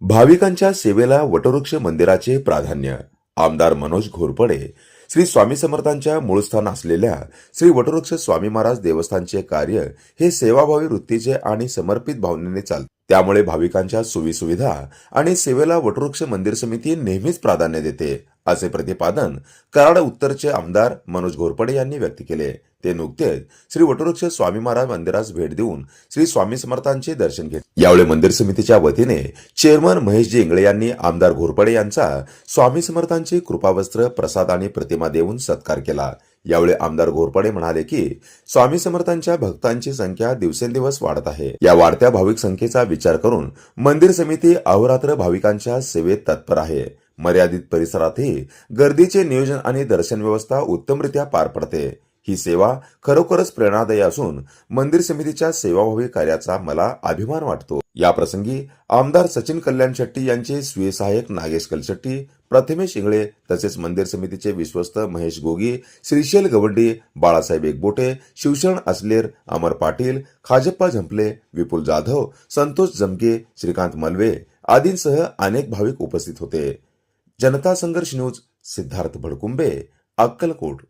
भाविकांच्या सेवेला वटवृक्ष मंदिराचे प्राधान्य. आमदार मनोज घोरपडे श्री स्वामी समर्थांच्या मूळ स्थान असलेल्या श्री वटवृक्ष स्वामी महाराज देवस्थानचे कार्य हे सेवाभावी वृत्तीचे आणि समर्पित भावनेने चालते. त्यामुळे भाविकांच्या सोयीसुविधा आणि सेवेला वटवृक्ष मंदिर समिती नेहमीच प्राधान्य देते असे प्रतिपादन कराड उत्तरचे आमदार मनोज घोरपडे यांनी व्यक्त केले. ते नुकतेच श्री वटवृक्ष स्वामी महाराज मंदिरास भेट देऊन श्री स्वामी समर्थांचे दर्शन घेतले. यावेळी मंदिर समितीच्या वतीने चेअरमन महेशजी इंगळे यांनी आमदार घोरपडे यांचा स्वामी समर्थांचे कृपावस्त्र प्रसाद आणि प्रतिमा देऊन सत्कार केला. यावेळी आमदार घोरपडे म्हणाले की स्वामी समर्थांच्या भक्तांची संख्या दिवसेंदिवस वाढत आहे. या वाढत्या भाविक संख्येचा विचार करून मंदिर समिती अहोरात्र भाविकांच्या सेवेत तत्पर आहे. मर्यादित परिसरातही गर्दीचे नियोजन आणि दर्शन व्यवस्था उत्तमरित्या पार पडते. ही सेवा खरोखरच प्रेरणादायी असून मंदिर समितीच्या सेवाभावी कार्याचा मला अभिमान वाटतो. या प्रसंगी आमदार सचिन कल्याण शेट्टी यांचे स्वीय सहाय्यक नागेश कलशेट्टी प्रथमेश इंगळे तसेच मंदिर समितीचे विश्वस्त महेश गोगी श्रीशैल गवंडी बाळासाहेब एकबोटे शिवशरण असलेर अमर पाटील खाजप्पा झंपले विपुल जाधव संतोष जमके श्रीकांत मलवे आदींसह अनेक भाविक उपस्थित होते. जनता संघर्ष न्यूज सिद्धार्थ भडकुंबे अक्कलकोट.